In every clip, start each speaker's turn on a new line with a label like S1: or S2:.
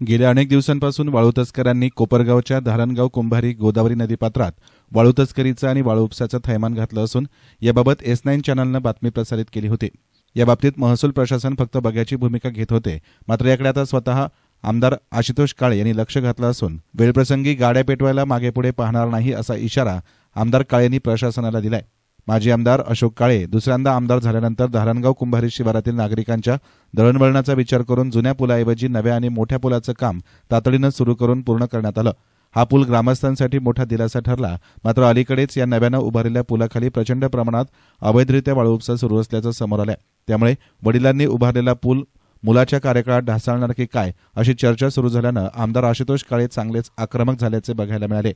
S1: गेल्या अनेक दिवसांपासून वाळू तस्करांनी कोपरगावच्या धारणगाव कुंभारी गोदावरी नदीपात्रात वाळू तस्करीचं आणि वाळू उपसाचं थैमान घातलं असून याबाबत एस नाईन चॅनलनं बातमी प्रसारित केली होती. याबाबतीत महसूल प्रशासन फक्त बघ्याची भूमिका घेत होते. मात्र याकडे आता स्वतः आमदार आशुतोष काळे यांनी लक्ष घातलं असून वेळप्रसंगी गाड्या पेटवायला मागेपुढे पाहणार नाही असा इशारा आमदार काळेंनी प्रशासनाला दिलाय. माजी आमदार अशोक काळे दुसऱ्यांदा आमदार झाल्यानंतर धारणगाव कुंभारी शिवारातील नागरिकांच्या दळणवळणाचा विचार करून जुन्या पुलाऐवजी नव्या आणि मोठ्या पुलाचं काम तातडीनं सुरू करून पूर्ण करण्यात आलं. हा पूल ग्रामस्थांसाठी मोठा दिलासा ठरला. मात्र अलीकडेच या नव्यानं उभारलेल्या पुलाखाली प्रचंड प्रमाणात अवैधरित्या वाळूपसा सुरू असल्याचं समोर आलं त्यामुळे वडिलांनी उभारलेला पूल मुलाच्या कार्यकाळात ढासळणार की काय अशी चर्चा सुरू झाल्यानं आमदार आशुतोष काळे चांगलेच आक्रमक झाल्याचे बघायला मिळाले.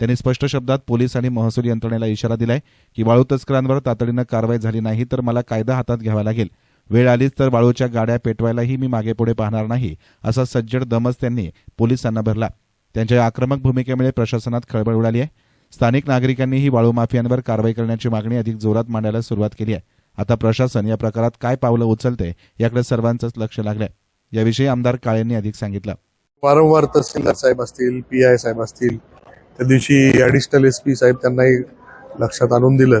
S1: त्यांनी स्पष्ट शब्दात पोलीस आणि महसूल यंत्रणेला इशारा दिलाय की वाळू तस्करांवर तातडीनं कारवाई झाली नाही तर मला कायदा हातात घ्यावा लागेल. वेळ आलीच तर वाळूच्या गाड्या पेटवायलाही मी मागेपुढे पाहणार नाही असा सज्जड दमच त्यांनी पोलिसांना भरला. त्यांच्या आक्रमक भूमिकेमुळे प्रशासनात खळबळ उडाली आहे. स्थानिक नागरिकांनीही वाळू माफियांवर कारवाई करण्याची मागणी अधिक जोरात मांडायला सुरुवात केली आहे. आता प्रशासन या प्रकारात काय पावलं उचलते याकडे सर्वांचंच लक्ष लागलंय. याविषयी आमदार काळेंनी अधिक सांगितलं.
S2: वारंवार तहसीलदार साहेब असतील पी आय साहेब असतील त्या दिवशी ॲडिशनल एस पी साहेब त्यांनाही लक्षात आणून दिलं.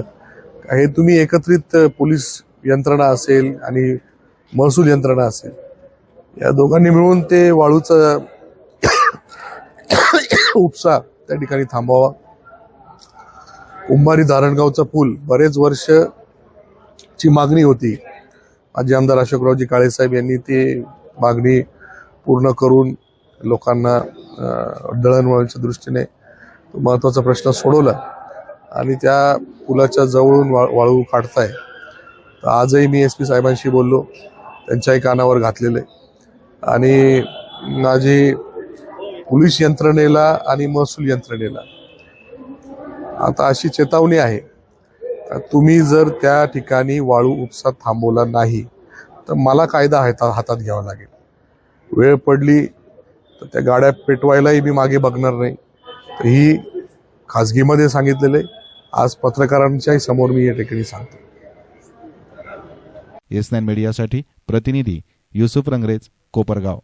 S2: हे तुम्ही एकत्रित पोलीस यंत्रणा असेल आणि महसूल यंत्रणा असेल या दोघांनी मिळून ते वाळूचा उपसा त्या ठिकाणी थांबावा कुंभारी धारणगावचा पूल बरेच वर्ष ची मागणी होती. माजी आमदार अशोकरावजी काळेसाहेब यांनी ती मागणी पूर्ण करून लोकांना दळणवळणच्या दृष्टीने तो महत्त्वाचा प्रश्न सोडवला. आणि त्या पुलाच्या जवळून वा वाळू काढताय. तर आजही मी एस पी साहेबांशी बोललो. त्यांच्याही कानावर घातलेलं आहे. आणि माझी पोलीस यंत्रणेला आणि महसूल यंत्रणेला आता अशी चेतावणी आहे. तुम्ही जर त्या ठिकाणी वाळू उपसा थांबवला नाही तर मला कायदा हाता हातात घ्यावा लागेल. वेळ पडली तर त्या गाड्या पेटवायलाही मी मागे बघणार नाही. ही खाजगीमध्ये सांगितलेलं आहे. आज पत्रकारांच्याही समोर मी या ठिकाणी सांगतो.
S1: एस नाईन मीडियासाठी प्रतिनिधी युसुफ रंगरेज कोपरगाव.